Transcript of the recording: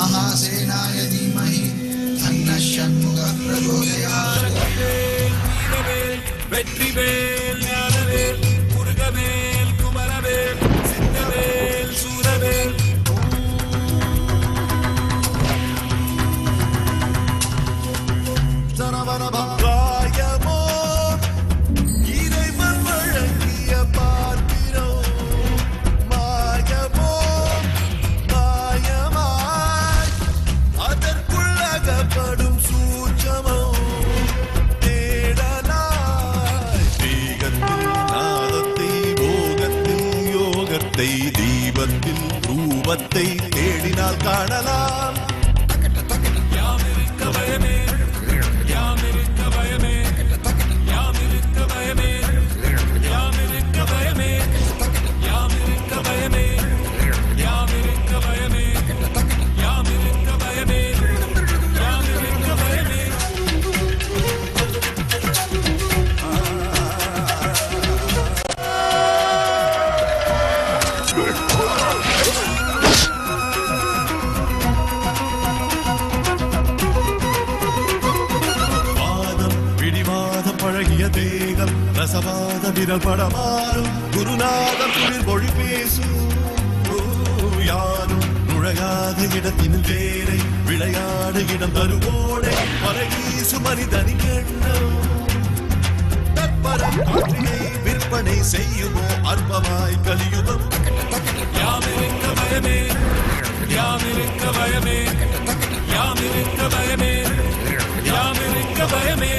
महासेनाय धीमहि तन्नः षण्मुखः प्रचोदयात्। வெற்றி வேல் படும் சூச்சமம் தேடலாய். தேகத்தில் நாதத்தை போகத்தில் யோகத்தை தீபத்தில் ரூபத்தை தேடினால் காணலாம். பிடிவாதம் தேகம் ரசவாத விரல் படமாறும். குருநாதம் குளிர் மொழி பேசும் யாரும் நுழையாத இடத்தின் வேலை விளையாடு இடம் தருவோடை மறைவீசு மனிதனி எண்ணம். தற்பரம் காற்றினை விற்பனை செய்யுமோ அற்பமாய் கலியுகம். யாமிருக்க பயமே யாமிருக்க பயமே யாமிருக்க பயமே.